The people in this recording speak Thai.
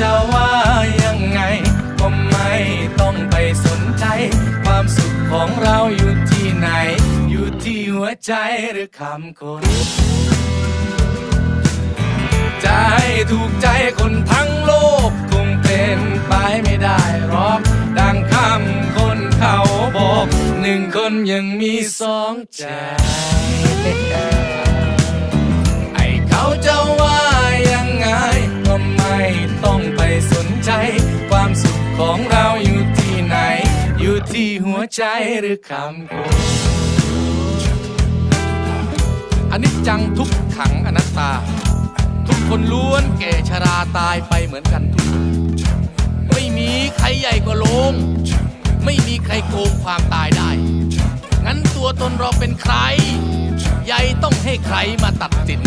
จะว่ายังไง ก็ไม่ต้องไปสนใจ ความสุขของเราอยู่ที่ไหน อยู่ที่หัวใจหรือคำคนจะให้ถูกใจคนทั้งโลก คงเป็นไปไม่ได้หรอกดังคำคนเขาบอก หนึ่งคนยังมีสองใจ อยู่ที่หัวใจหรือคำพูดอันนี้จังทุกขังอนัตตา ทุกคนล้วนแก่ชราตายไปเหมือนกันทุกคนไม่มีใครใหญ่กว่าโลง ไม่มีใครโกงความตายได้ งั้นตัวตนเราเป็นใคร ใหญ่ต้องให้ใครมาตัดสิน